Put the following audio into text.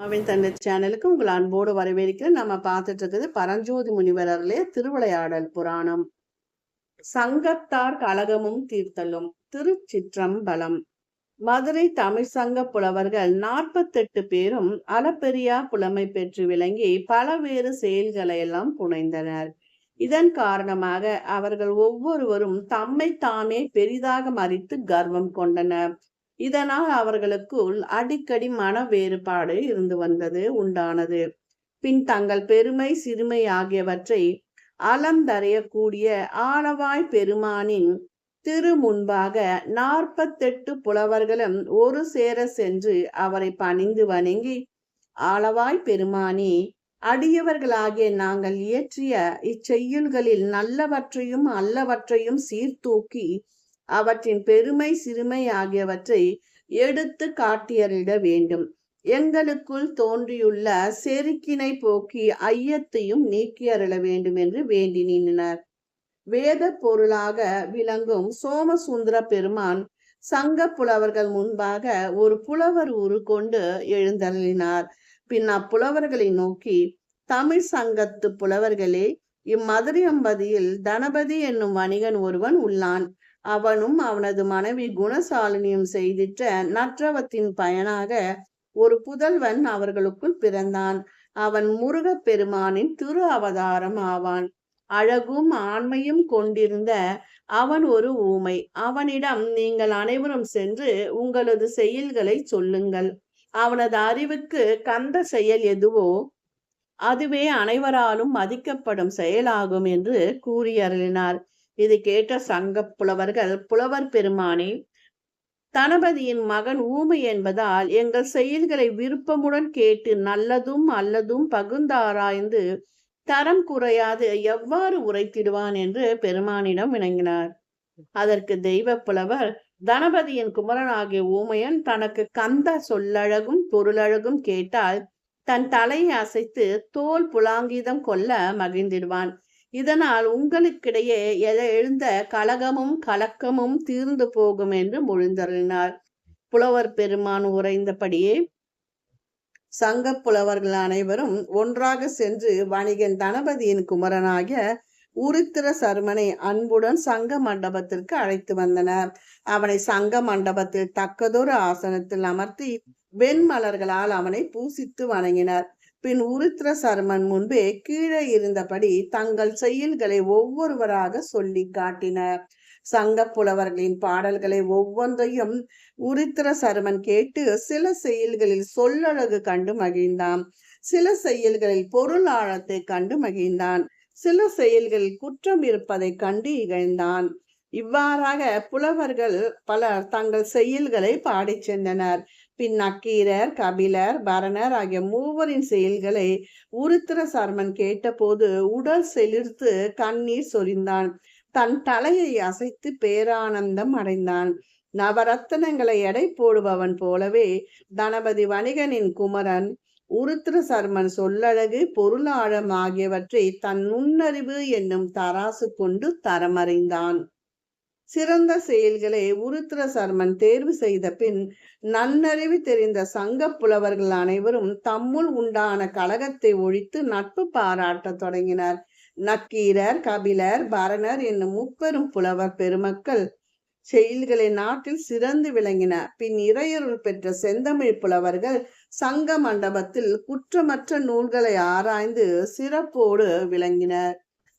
அவன் தந்தை சேனலுக்கு உங்கள் அன்போடு வரவேற்கிறேன். நம்ம பார்த்துட்டு இருக்குது பரஞ்சோதி முனிவரர்லே திருவிளையாடல் புராணம். சங்கத்தார் கழகமும் தீர்த்தலும் திருச்சிற்றம்பலம். மதுரை தமிழ் சங்க புலவர்கள் நாற்பத்தெட்டு பேரும் அளப்பெரியா புலமை பெற்று விளங்கி பலவேறு செயல்களை எல்லாம் புனைந்தனர். இதன் காரணமாக அவர்கள் ஒவ்வொருவரும் தம்மை தாமே பெரிதாக மறித்து கர்வம் கொண்டனர். இதனால் அவர்களுக்குள் அடிக்கடி மன வேறுபாடு இருந்து வந்தது உண்டானது. பின் தங்கள் பெருமை சிறுமை ஆகியவற்றை அலந்தறையக்கூடிய ஆளவாய் பெருமானின் திரு முன்பாக நாற்பத்தெட்டு புலவர்களும் ஒரு சேர சென்று அவரை பணிந்து வணங்கி ஆளவாய் பெருமானி அடியவர்களாகிய நாங்கள் இயற்றிய இச்செய்யுள்களில் நல்லவற்றையும் அல்லவற்றையும் சீர்தூக்கி அவற்றின் பெருமை சிறுமை ஆகியவற்றை எடுத்து காட்டியறிட வேண்டும். எங்களுக்குள் தோன்றியுள்ள செருக்கினை போக்கி ஐயத்தையும் நீக்கி அருள வேண்டும் என்று வேண்டி நின்றனர் வேத பொருளாக விளங்கும் சோமசுந்தர பெருமான் சங்க புலவர்கள் முன்பாக ஒரு புலவர் உரு கொண்டு எழுந்தருளினார். பின் அப்புலவர்களை நோக்கி தமிழ் சங்கத்து புலவர்களே இம்மதுரை அம்பதியில் தனபதி என்னும் வணிகன் ஒருவன் உள்ளான். அவனும் அவனது மனைவி குணசாலினியும் செய்திட்ட நற்றவத்தின் பயனாக ஒரு புதல்வன் அவர்களுக்குள் பிறந்தான். அவன் முருகப் பெருமானின் திரு அவதாரம் ஆவான். அழகும் ஆண்மையும் கொண்டிருந்த அவன் ஒரு ஊமை. அவனிடம் நீங்கள் அனைவரும் சென்று உங்களது செயல்களை சொல்லுங்கள். அவனது அறிவுக்கு கந்த செயல் எதுவோ அதுவே அனைவராலும் மதிக்கப்படும் செயலாகும் என்று கூறி அருளினார் இது கேட்ட சங்க புலவர்கள் புலவர் பெருமானே தனபதியின் மகன் ஊமை என்பதால் எங்கள் செயல்களை விருப்பமுடன் கேட்டு நல்லதும் அல்லதும் பகுந்தாராய்ந்து தரம் குறையாது எவ்வாறு உரைத்திடுவான் என்று பெருமானிடம் விளங்கினார் அதற்கு தெய்வ புலவர் தனபதியின் குமரனாகிய ஊமையன் தனக்கு கந்த சொல்லழகும் பொருளழகும் கேட்டால் தன் தலையை அசைத்து தோல் புலாங்கீதம் கொல்ல மகிழ்ந்திடுவான். இதனால் உங்களுக்கிடையே எழுந்த கலகமும் கலக்கமும் தீர்ந்து போகும் என்று மொழிந்தருளினார். புலவர் பெருமான் உரைந்தபடியே சங்க புலவர்கள் அனைவரும் ஒன்றாக சென்று வணிகன் தனபதியின் குமரனாகிய உருத்திர சர்மனை அன்புடன் சங்க மண்டபத்திற்கு அழைத்து வந்தனர். அவனை சங்க மண்டபத்தில் தக்கதொரு ஆசனத்தில் அமர்த்தி வெண்மலர்களால் அவனை பூசித்து வணங்கினர். பின் உருத்திர சர்மன் முன்பே கீழே இருந்தபடி தங்கள் செயல்களை ஒவ்வொருவராக சொல்லி காட்டினர். சங்க புலவர்களின் பாடல்களை ஒவ்வொன்றையும் உருத்திர சர்மன் கேட்டு சில செயல்களில் சொல்லழகு கண்டு மகிழ்ந்தான். சில செயல்களில் பொருள் ஆழத்தை கண்டு மகிழ்ந்தான். சில செயல்களில் குற்றம் இருப்பதை கண்டு இகழ்ந்தான். இவ்வாறாக புலவர்கள் பலர் தங்கள் செயல்களை பாடிச் சென்றனர். பின் நக்கீரர் கபிலர் பரணர் ஆகிய மூவரின் செயல்களை உருத்திர சர்மன் கேட்டபோது உடல் செலிர்த்து கண்ணீர் சொரிந்தான். தன் தலையை அசைத்து பேரானந்தம் அடைந்தான். நவரத்தனங்களை எடை போடுபவன் போலவே தனபதி வணிகனின் குமரன் உருத்திர சர்மன் சொல்லழகு பொருளாழம் ஆகியவற்றை தன் நுண்ணறிவு என்னும் தராசு கொண்டு தரமறைந்தான். சிறந்த செயல்களை உருத்திர சர்மன் தேர்வு செய்த பின் நன்னறிவு தெரிந்த சங்க புலவர்கள் அனைவரும் தம்முள் உண்டான கழகத்தை ஒழித்து நட்பு பாராட்டத் தொடங்கினர். நக்கீரர் கபிலர் பரணர் என்னும் முப்பெரும் புலவர் பெருமக்கள் செயல்களை நாட்டில் சிறந்து விளங்கின பின் இறையருள் பெற்ற செந்தமிழ் புலவர்கள் சங்க மண்டபத்தில் குற்றமற்ற நூல்களை ஆராய்ந்து சிறப்போடு விளங்கினர்.